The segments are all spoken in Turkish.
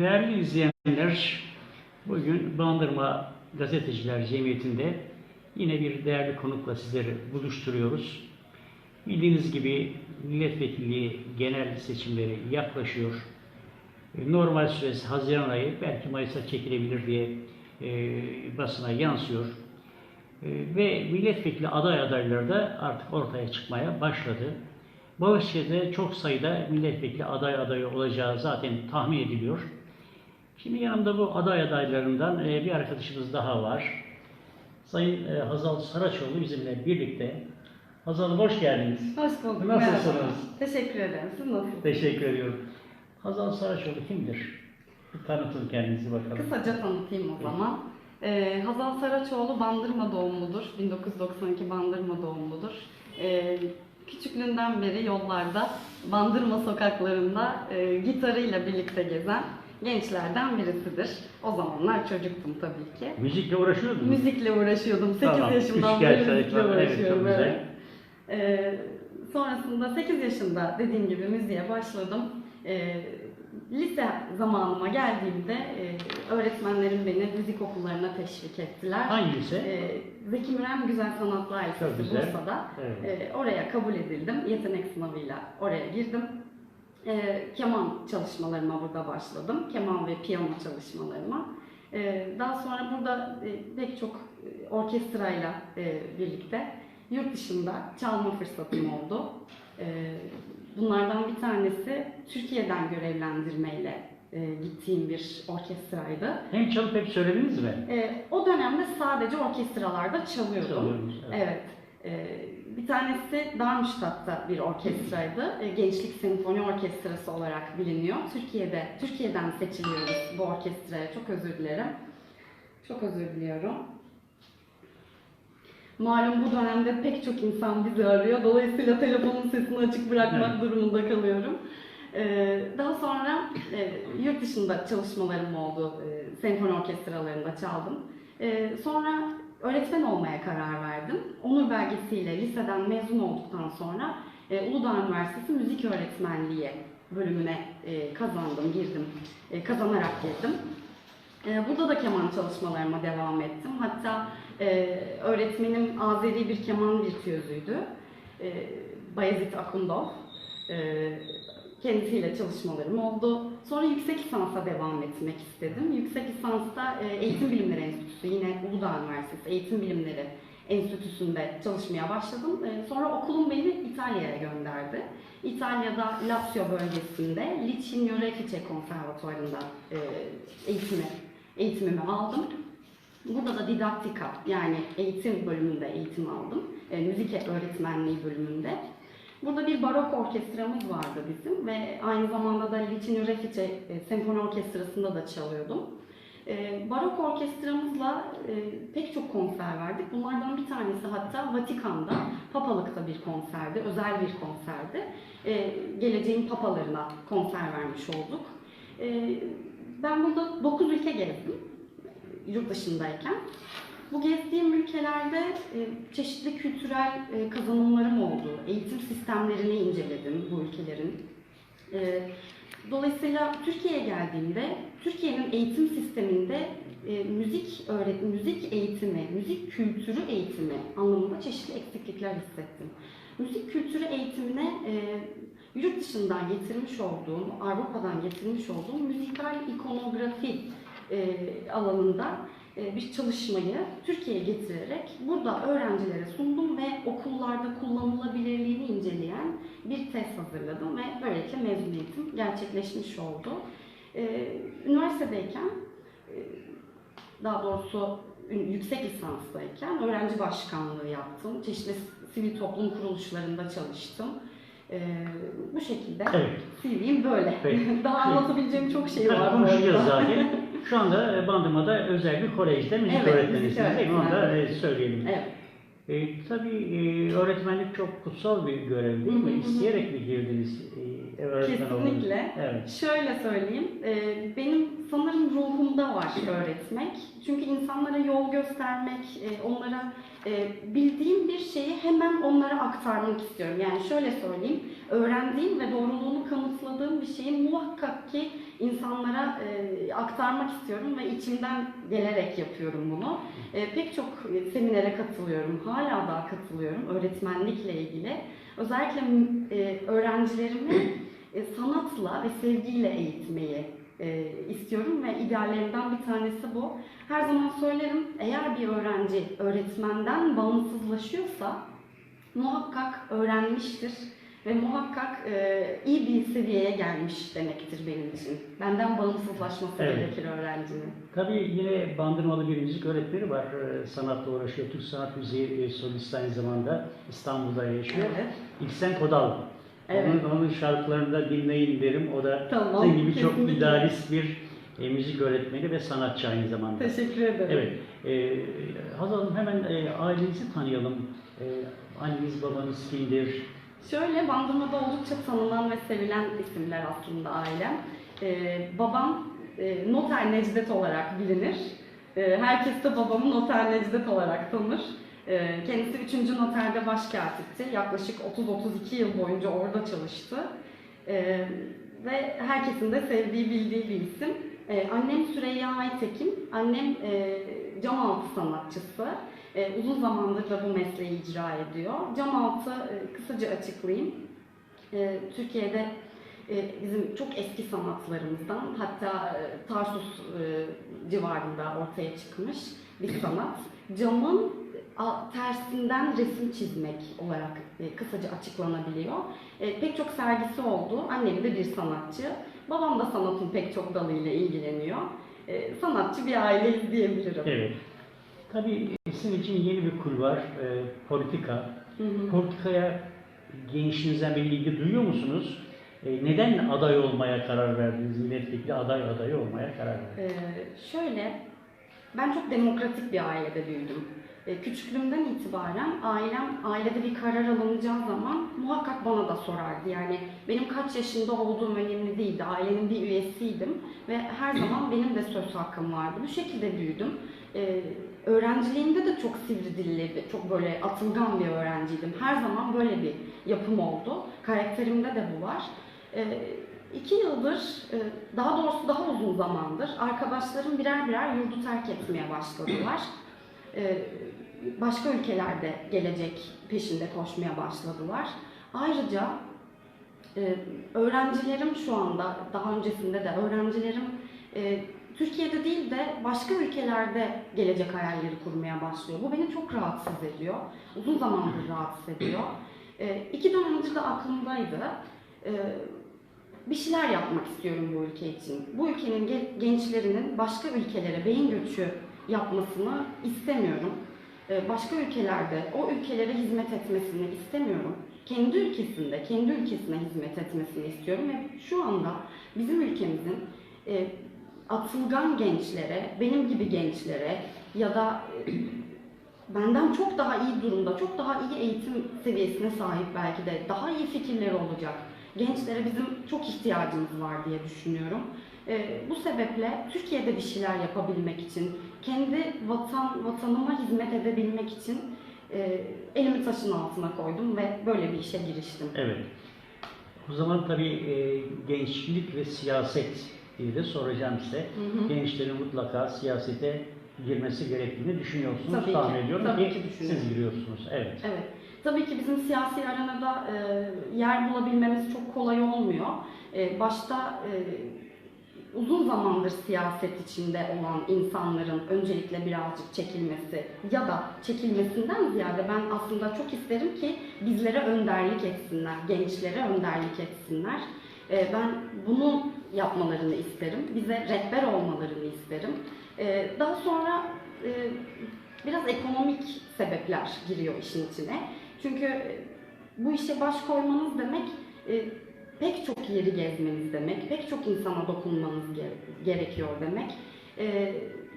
Değerli izleyenler, bugün Bandırma Gazeteciler Cemiyeti'nde yine bir değerli konukla sizleri buluşturuyoruz. Bildiğiniz gibi milletvekilliği genel seçimleri yaklaşıyor. E, Normal süresi Haziran ayı, belki Mayıs'a çekilebilir diye e, basına yansıyor. E, ve milletvekili aday adayları da artık ortaya çıkmaya başladı. Bahçe'de çok sayıda milletvekili aday adayı olacağı zaten tahmin ediliyor. Şimdi yanımda bu aday adaylarından e, bir arkadaşımız daha var. Sayın e, Hazal Saraçoğlu bizimle birlikte. Hazal hoş geldiniz. Hoş bulduk. Nasılsınız? merhaba. Teşekkür ederim. Siz nasılsınız? Teşekkür ediyorum. Hazal Saraçoğlu kimdir? Bir tanıtın kendinizi bakalım. Kısaca tanıtayım o zaman. Ee, Hazal Saraçoğlu Bandırma doğumludur. 1992 Bandırma doğumludur. Ee, küçüklüğünden beri yollarda, Bandırma sokaklarında e, gitarıyla birlikte gezen gençlerden birisidir. O zamanlar çocuktum tabii ki. Müzikle uğraşıyor musunuz? Müzikle uğraşıyordum. 8 Tamam, yaşımdan beri yaşta müzikle evet, çok uğraşıyorum. güzel. evet. Ee, sonrasında 8 yaşında dediğim gibi müziğe başladım. Ee, lise zamanıma geldiğimde e, öğretmenlerim beni müzik okullarına teşvik ettiler. Hangi lise? Ee, Zeki Müren Güzel Sanatlar Çok Lisesi güzel. Bursa'da. Evet. Ee, oraya kabul edildim. Yetenek sınavıyla oraya girdim. Ee, keman çalışmalarıma burada başladım. Keman ve piyano çalışmalarıma. Ee, daha sonra burada e, pek çok e, orkestrayla e, birlikte yurt dışında çalma fırsatım oldu. Ee, bunlardan bir tanesi Türkiye'den görevlendirmeyle e, gittiğim bir orkestraydı. Hem çalıp hep söylediniz mi? Ee, o dönemde sadece orkestralarda çalıyordum. Çalıyormuş, evet. Evet. Ee, bir tanesi Darmstadt'ta bir orkestraydı. Ee, Gençlik Senfoni Orkestrası olarak biliniyor. Türkiye'de, Türkiye'den seçiliyoruz bu orkestraya. Çok özür dilerim. Çok özür diliyorum. Malum bu dönemde pek çok insan bizi arıyor. Dolayısıyla telefonun sesini açık bırakmak Evet. durumunda kalıyorum. Ee, daha sonra e, yurt dışında çalışmalarım oldu. E, senfoni orkestralarında çaldım. E, sonra öğretmen olmaya karar verdim. Onur belgesiyle liseden mezun olduktan sonra e, Uludağ Üniversitesi Müzik Öğretmenliği bölümüne e, kazandım, girdim. E, kazanarak girdim. E, burada da keman çalışmalarıma devam ettim. Hatta e, öğretmenim Azeri bir keman virtüözüydü. E, Bayezid Akundov. E, kendisiyle çalışmalarım oldu. Sonra yüksek lisansa devam etmek istedim. Yüksek lisansta e, Eğitim Bilimleri Enstitüsü, yine Uludağ Üniversitesi Eğitim Bilimleri Enstitüsü'nde çalışmaya başladım. E, sonra okulum beni İtalya'ya gönderdi. İtalya'da Lazio bölgesinde Liceo Refice Konservatuvarı'nda e, eğitimi, eğitimimi aldım. Burada da didaktika yani eğitim bölümünde eğitim aldım. Müzik öğretmenliği bölümünde. Burada bir barok orkestramız vardı bizim ve aynı zamanda da Licino Refice e, Senfoni Orkestrası'nda da çalıyordum. E, barok orkestramızla e, pek çok konser verdik. Bunlardan bir tanesi hatta Vatikan'da, Papalık'ta bir konserdi, özel bir konserdi. Geleceğin papalarına konser vermiş olduk. Ben burada 9 ülke gezdim yurt dışındayken. Bu gezdiğim ülkelerde e, çeşitli kültürel e, kazanımlarım oldu. Eğitim sistemlerini inceledim bu ülkelerin. E, Dolayısıyla Türkiye'ye geldiğimde Türkiye'nin eğitim sisteminde e, müzik öğret müzik eğitimi, müzik kültürü eğitimi anlamında çeşitli eksiklikler hissettim. Müzik kültürü eğitimine e, yurt dışından getirmiş olduğum, Avrupa'dan getirmiş olduğum müzikal ikonografi e, alanında bir çalışmayı Türkiye'ye getirerek burada öğrencilere sundum ve okullarda kullanılabilirliğini inceleyen bir tez hazırladım ve böylelikle mezuniyetim gerçekleşmiş oldu. E, Üniversitedeyken, e, daha doğrusu yüksek lisanstayken öğrenci başkanlığı yaptım. Çeşitli sivil toplum kuruluşlarında çalıştım. E, bu şekilde Evet. CV'm böyle. Peki. Daha anlatabileceğim çok şey var. konuşacağız zaten. Şu anda e, Bandırma'da özel bir kolejde müzik Evet, müzik öğretmenisiniz değil mi? Onu da e, söyleyelim. Evet. E, tabii e, öğretmenlik çok kutsal bir görev değil hı mi? hı. İsteyerek mi girdiniz e, öğretmen? Kesinlikle. Evet. Şöyle söyleyeyim, e, benim sanırım ruhumda var öğretmek. Çünkü insanlara yol göstermek, e, onlara e, bildiğim bir şeyi hemen onlara aktarmak istiyorum. Yani şöyle söyleyeyim, öğrendiğim ve doğruluğunu kanıtladığım bir şeyi muhakkak ki insanlara aktarmak istiyorum ve içimden gelerek yapıyorum bunu. Pek çok seminere katılıyorum, hala daha katılıyorum öğretmenlikle ilgili. Özellikle öğrencilerimi e, sanatla ve sevgiyle eğitmeyi e, istiyorum ve ideallerimden bir tanesi bu. Her zaman söylerim, eğer bir öğrenci öğretmenden bağımsızlaşıyorsa muhakkak öğrenmiştir ve muhakkak e, iyi bir seviyeye gelmiş demektir benim için. Benden bağımsızlaşması Evet. gerekir öğrencinin. Tabii yine bandırmalı bir müzik öğretmeni var. Ee, Sanatla uğraşıyor. Türk Sanat Müziği e, solisti aynı zamanda İstanbul'da yaşıyor. Evet. İlsen Kodal. Evet. Onun, onun şarkılarını da dinleyin derim. O da Tamam, sizin gibi çok idealist bir e, müzik öğretmeni ve sanatçı aynı zamanda. Teşekkür ederim. Evet. E, Hazal Hanım hemen e, ailenizi tanıyalım. E, anneniz babanız kimdir? Şöyle Bandırma'da oldukça tanınan ve sevilen isimler aslında ailem. Ee, babam e, Noter Necdet olarak bilinir. Ee, herkes de babamı Noter Necdet olarak tanır. Ee, kendisi 3. noterde başkatipti. Yaklaşık 30-32 yıl boyunca orada çalıştı. Ee, ve herkesin de sevdiği, bildiği bir isim. Ee, annem Süreyya Aytekin, annem e, cam altı sanatçısı. Uzun zamandır da bu mesleği icra ediyor. Cam altı e, kısaca açıklayayım. Türkiye'de e, bizim çok eski sanatlarımızdan hatta Tarsus civarında ortaya çıkmış bir sanat. Camın tersinden resim çizmek olarak e, kısaca açıklanabiliyor. E, Pek çok sergisi oldu. Annem de bir sanatçı. Babam da sanatın pek çok dalıyla ilgileniyor. E, Sanatçı bir aileyiz diyebilirim. Evet. Tabii e, sizin için yeni bir kul var. E, politika. Hı hı. Politikaya gençliğinizden bir ilgi duyuyor musunuz? E, neden aday olmaya karar verdiniz? Milletvekili aday adayı olmaya karar verdiniz. Ee, şöyle, ben çok demokratik bir ailede büyüdüm. Ee, küçüklüğümden itibaren ailem ailede bir karar alınacağı zaman muhakkak bana da sorardı. Yani benim kaç yaşında olduğum önemli değildi. Ailenin bir üyesiydim ve her zaman benim de söz hakkım vardı. Bu şekilde büyüdüm. Ee, öğrenciliğimde de çok sivri dilli, çok böyle atılgan bir öğrenciydim. Her zaman böyle bir yapım oldu. Karakterimde de bu var. Ee, iki yıldır, e, daha doğrusu daha uzun zamandır arkadaşlarım birer birer yurdu terk etmeye başladılar. Ee, Başka ülkelerde gelecek peşinde koşmaya başladılar. Ayrıca e, öğrencilerim şu anda, daha öncesinde de öğrencilerim e, Türkiye'de değil de başka ülkelerde gelecek hayalleri kurmaya başlıyor. Bu beni çok rahatsız ediyor. Uzun zamandır rahatsız ediyor. E, iki dönemdir de aklımdaydı. E, bir şeyler yapmak istiyorum bu ülke için. Bu ülkenin ge- gençlerinin başka ülkelere beyin göçü yapmasını istemiyorum. E, Başka ülkelerde o ülkelere hizmet etmesini istemiyorum. Kendi ülkesinde, kendi ülkesine hizmet etmesini istiyorum ve şu anda bizim ülkemizin e, atılgan gençlere, benim gibi gençlere ya da e, benden çok daha iyi durumda, çok daha iyi eğitim seviyesine sahip belki de daha iyi fikirleri olacak gençlere bizim çok ihtiyacımız var diye düşünüyorum. Ee, bu sebeple Türkiye'de bir şeyler yapabilmek için, kendi vatan vatanıma hizmet edebilmek için e, elimi taşın altına koydum ve böyle bir işe giriştim. Evet. O zaman tabii e, gençlik ve siyaset diye de soracağım size. Hı hı. Gençlerin mutlaka siyasete girmesi gerektiğini düşünüyorsunuz. Tabii ki, Tahmin ediyorum tabii ki, ki siz giriyorsunuz. Evet. Evet. Tabii ki bizim siyasi arenada e, yer bulabilmemiz çok kolay olmuyor. E, başta e, uzun zamandır siyaset içinde olan insanların öncelikle birazcık çekilmesi ya da çekilmesinden ziyade ben aslında çok isterim ki bizlere önderlik etsinler, gençlere önderlik etsinler. E, ben bunu yapmalarını isterim, bize rehber olmalarını isterim. E, daha sonra e, biraz ekonomik sebepler giriyor işin içine. Çünkü bu işe baş koymanız demek e, pek çok yeri gezmeniz demek, pek çok insana dokunmanız ge- gerekiyor demek. E,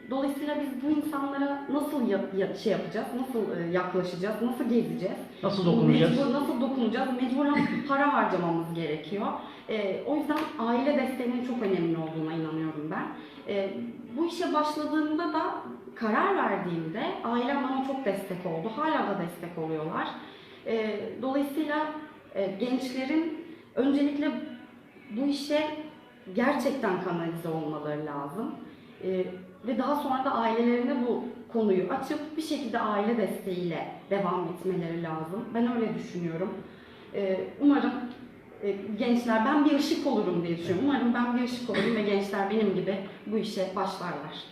dolayısıyla biz bu insanlara nasıl ya- ya- şey yapacağız, nasıl e, yaklaşacağız, nasıl gezeceğiz? Nasıl dokunacağız? Mecbur, nasıl dokunacağız? Mecburen para harcamamız gerekiyor. E, o yüzden aile desteğinin çok önemli olduğuna inanıyorum ben. E, bu işe başladığımda da karar verdiğimde ailem bana çok destek oldu. Hala da destek oluyorlar. E, dolayısıyla e, gençlerin öncelikle bu işe gerçekten kanalize olmaları lazım. E, ve daha sonra da ailelerine bu konuyu açıp bir şekilde aile desteğiyle devam etmeleri lazım. Ben öyle düşünüyorum. E, umarım e, gençler, ben bir ışık olurum diye düşünüyorum. Umarım ben bir ışık olurum ve gençler benim gibi bu işe başlarlar.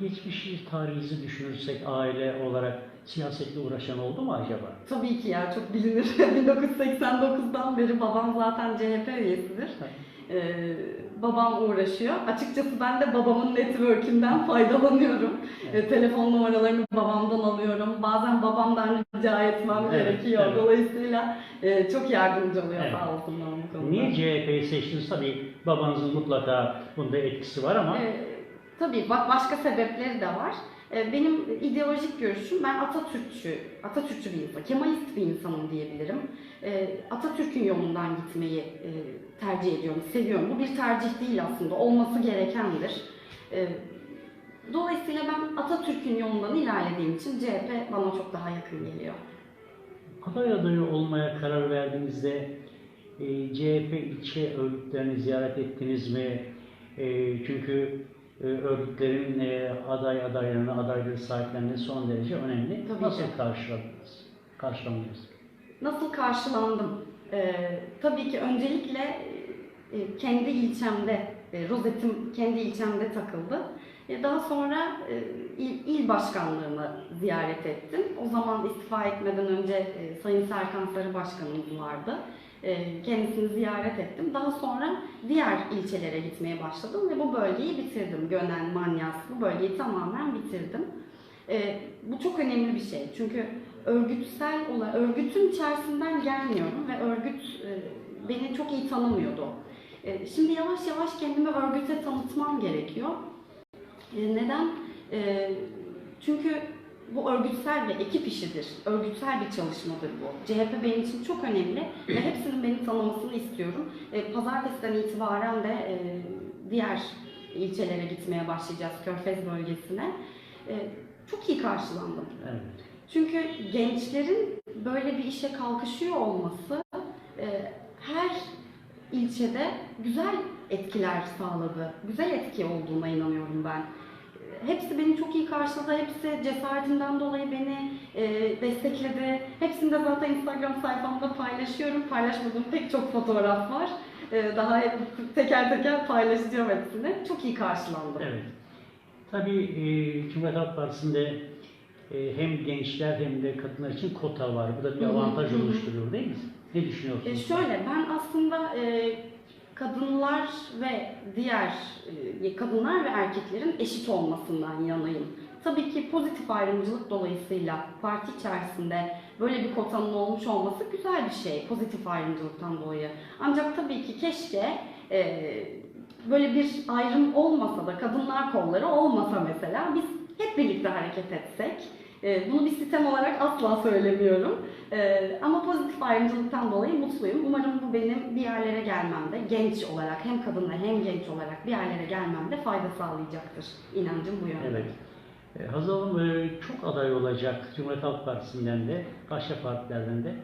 Geçmiş tarihinizi düşünürsek aile olarak siyasetle uğraşan oldu mu acaba? Tabii ki ya çok bilinir. 1989'dan beri babam zaten CHP üyesidir. Ee, babam uğraşıyor. Açıkçası ben de babamın network'inden faydalanıyorum. Ee, telefon numaralarını babamdan alıyorum. Bazen babamdan rica etmem Evet, gerekiyor. evet. Dolayısıyla e, çok yardımcı oluyor Evet. sağ olsunlar bu konuda. Niye CHP'yi seçtiniz? Tabii babanızın mutlaka bunda etkisi var ama Ee, tabii başka sebepleri de var. Ee, benim ideolojik görüşüm ben Atatürkçü, Atatürkçü bir insan, Kemalist bir insanım diyebilirim. Ee, Atatürk'ün yolundan gitmeyi e, tercih ediyorum, seviyorum. Bu bir tercih değil aslında, olması gerekendir. Ee, dolayısıyla ben Atatürk'ün yolundan ilerlediğim için CHP bana çok daha yakın geliyor. aday adayı olmaya karar verdiğinizde e, CHP ilçe örgütlerini ziyaret ettiniz mi? E, çünkü örgütlerin e, aday adaylarını, adayları sahiplenmesi son derece önemli. Tabii Nasıl ki. karşıladınız? Karşılandınız? Nasıl karşılandım? Ee, tabii ki öncelikle e, kendi ilçemde, e, rozetim kendi ilçemde takıldı. E, daha sonra e, il, il başkanlığını ziyaret ettim. O zaman istifa etmeden önce e, Sayın Serkan Sarı Başkanımız vardı. E, kendisini ziyaret ettim. Daha sonra diğer ilçelere gitmeye başladım ve bu bölgeyi bitirdim. Gönen, Manyas bu bölgeyi tamamen bitirdim. E, bu çok önemli bir şey. Çünkü örgütsel olarak, örgütün içerisinden gelmiyorum ve örgüt e, beni çok iyi tanımıyordu. Şimdi yavaş yavaş kendimi örgüte tanıtmam gerekiyor. Neden? Çünkü bu örgütsel ve ekip işidir. Örgütsel bir çalışmadır bu. CHP benim için çok önemli ve hepsinin beni tanımasını istiyorum. E, pazartesiden itibaren de e, diğer ilçelere gitmeye başlayacağız, Körfez bölgesine. E, çok iyi karşılandım. Evet. Çünkü gençlerin böyle bir işe kalkışıyor olması e, her ilçede güzel etkiler sağladı. Güzel etki olduğuna inanıyorum ben. E, Hepsi beni çok iyi karşıladı. Hepsi cesaretimden dolayı beni e, destekledi. Hepsini de zaten Instagram sayfamda paylaşıyorum. Paylaşmadığım pek çok fotoğraf var. E, daha hep teker teker paylaşacağım hepsini. Çok iyi karşılandım. Evet. Tabii e, Cumhuriyet Halk Partisi'nde e, hem gençler hem de kadınlar için kota var. Bu da bir avantaj oluşturuyor değil mi? Ne E düşünüyorsunuz? şöyle ben aslında e, kadınlar ve diğer e, kadınlar ve erkeklerin eşit olmasından yanayım. Tabii ki pozitif ayrımcılık dolayısıyla parti içerisinde böyle bir kotanın olmuş olması güzel bir şey pozitif ayrımcılıktan dolayı. Ancak tabii ki keşke e, böyle bir ayrım olmasa da kadınlar kolları olmasa mesela biz hep birlikte hareket etsek. E, bunu bir sistem olarak asla söylemiyorum. Ee, ama pozitif ayrımcılıktan dolayı mutluyum. Umarım bu benim bir yerlere gelmemde, genç olarak hem kadınla hem genç olarak bir yerlere gelmemde fayda sağlayacaktır. İnancım bu yönde. Evet. E, Hazal Hanım e, çok aday olacak Cumhuriyet Halk Partisi'nden de, başka partilerden de.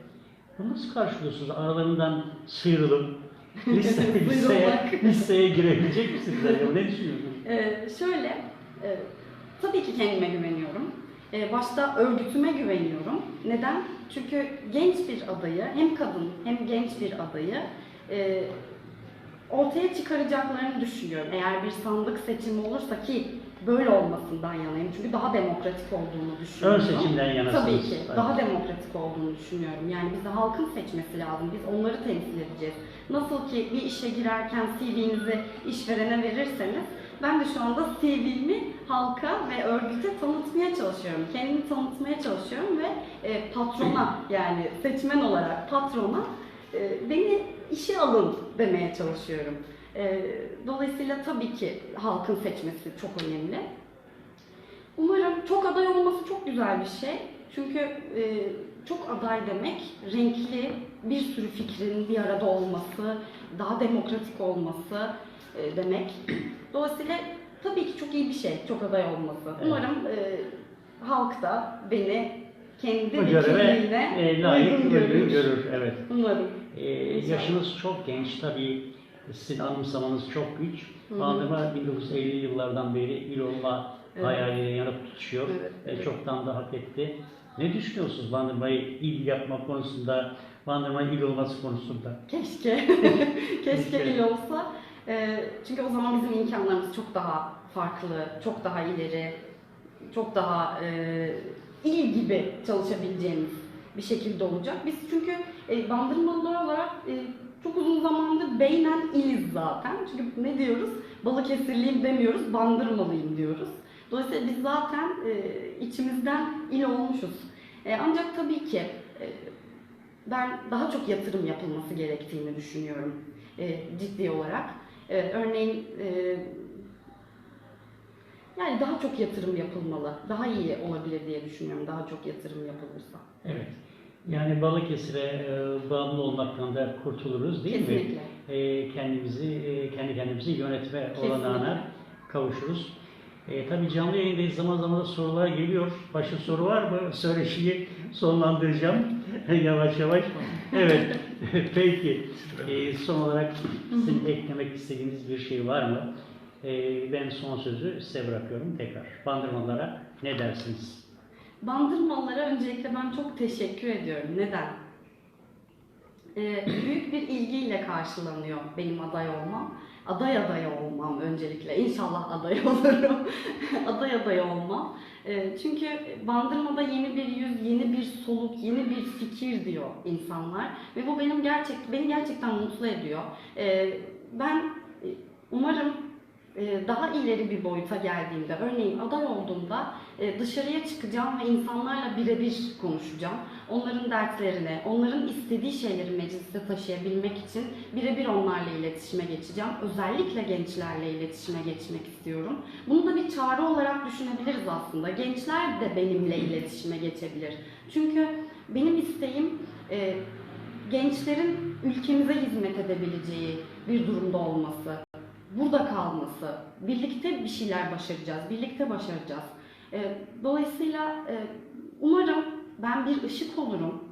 Bunu nasıl karşılıyorsunuz? Aralarından sıyrılıp liste, listeye, listeye girebilecek misiniz acaba? Ne düşünüyorsunuz? Ee, şöyle, e, tabii ki kendime güveniyorum. Ee, başta örgütüme güveniyorum. Neden? Çünkü genç bir adayı, hem kadın hem genç bir adayı e, ortaya çıkaracaklarını düşünüyorum. Eğer bir sandık seçimi olursa ki böyle olmasından yanayım. Çünkü daha demokratik olduğunu Ön düşünüyorum. seçimden yanasınız. Tabii ki. Tabii. Daha demokratik olduğunu düşünüyorum. Yani bizi halkın seçmesi lazım. Biz onları temsil edeceğiz. Nasıl ki bir işe girerken CV'nizi işverene verirseniz ben de şu anda CV'mi halka ve örgüte tanıtmaya çalışıyorum. Kendimi tanıtmaya çalışıyorum ve e, patrona yani seçmen olarak patrona e, beni işe alın demeye çalışıyorum. E, dolayısıyla tabii ki halkın seçmesi çok önemli. Umarım çok aday olması çok güzel bir şey. Çünkü e, çok aday demek renkli bir sürü fikrin bir arada olması, daha demokratik olması e, demek. Dolayısıyla tabii ki çok iyi bir şey, çok aday olması. Evet. Umarım e, halk da beni kendi Bu göreve vekilliğine e, layık uygun görür. görür. Evet. Umarım. İnşallah. yaşınız çok genç tabii. Sizin anımsamanız çok güç. Bandırma 1950'li yıllardan beri il olma Evet. hayaliyle yanıp tutuşuyor. Evet, evet. Çoktan da hak etti. Ne düşünüyorsunuz Bandırma'yı il yapma konusunda, Bandırma il olması konusunda? Keşke. Keşke Keşke. il olsa. E, çünkü o zaman bizim imkanlarımız çok daha farklı, çok daha ileri, çok daha e, il gibi çalışabileceğimiz bir şekilde olacak. Biz çünkü e, bandırmalılar olarak e, çok uzun zamandır beynen iliz zaten. Çünkü ne diyoruz? Balıkesirliyim demiyoruz, bandırmalıyım diyoruz. Dolayısıyla biz zaten e, içimizden il olmuşuz. E, ancak tabii ki e, ben daha çok yatırım yapılması gerektiğini düşünüyorum e, ciddi olarak. E, örneğin e, yani daha çok yatırım yapılmalı, daha iyi olabilir diye düşünüyorum daha çok yatırım yapılırsa. Evet. Yani Balıkesir'e e, bağımlı olmaktan da kurtuluruz değil mi? Kesinlikle. E, kendimizi, e, kendi kendimizi yönetme Kesinlikle. olanağına kavuşuruz. E, tabii canlı yayındayız. Zaman zaman sorular geliyor. Başka soru var mı? Söyleşiyi sonlandıracağım yavaş yavaş. Evet. Peki. E, son olarak sizin eklemek istediğiniz bir şey var mı? E, ben son sözü size bırakıyorum tekrar. Bandırmalara ne dersiniz? Bandırmalılara öncelikle ben çok teşekkür ediyorum. Neden? Ee, büyük bir ilgiyle karşılanıyor benim aday olmam. Aday aday olmam öncelikle. İnşallah aday olurum. aday aday olmam. Ee, çünkü Bandırma'da yeni bir yüz, yeni bir soluk, yeni bir fikir diyor insanlar. Ve bu benim gerçek, beni gerçekten mutlu ediyor. Ee, ben e, umarım daha ileri bir boyuta geldiğimde, örneğin aday olduğumda e, dışarıya çıkacağım ve insanlarla birebir konuşacağım. Onların dertlerini, onların istediği şeyleri mecliste taşıyabilmek için birebir onlarla iletişime geçeceğim. Özellikle gençlerle iletişime geçmek istiyorum. Bunu da bir çağrı olarak düşünebiliriz aslında. Gençler de benimle iletişime geçebilir. Çünkü benim isteğim e, gençlerin ülkemize hizmet edebileceği bir durumda olması burada kalması, birlikte bir şeyler başaracağız, birlikte başaracağız. Ee, Dolayısıyla e, umarım ben bir ışık olurum.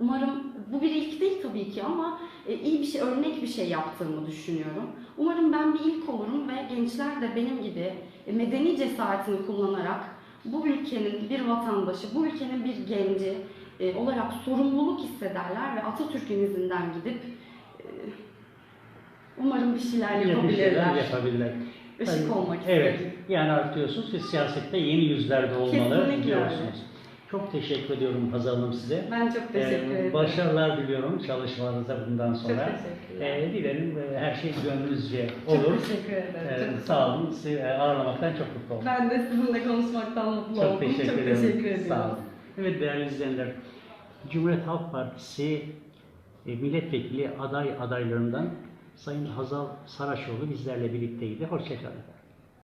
Umarım bu bir ilk değil tabii ki ama e, iyi bir şey, örnek bir şey yaptığımı düşünüyorum. Umarım ben bir ilk olurum ve gençler de benim gibi e, medeni cesaretini kullanarak bu ülkenin bir vatandaşı, bu ülkenin bir genci e, olarak sorumluluk hissederler ve Atatürk'ün izinden gidip e, umarım bir şeyler Yine bir şeyler yapabilirler. yapabilirler. Işık Tabii, olmak Evet. isterim. Yani artık diyorsunuz ki siyasette yeni yüzler de olmalı Kesinlikle diyorsunuz. öyle. Çok teşekkür ediyorum Hazal Hanım size. Ben çok teşekkür Ee, ederim. Başarılar diliyorum çalışmalarınıza bundan Çok sonra. teşekkürler. Ee, dilerim e, her şey gönlünüzce Çok olur. teşekkür ederim. Ee, Çok sağ olun. Sizi e, ağırlamaktan çok mutlu oldum. Ben de sizinle konuşmaktan mutlu Çok oldum. teşekkür çok ederim. teşekkür ediyorum. Sağ olun. Evet değerli izleyenler, Cumhuriyet Halk Partisi e, milletvekili aday adaylarından Sayın Hazal Saraçoğlu bizlerle birlikteydi. Hoşçakalın.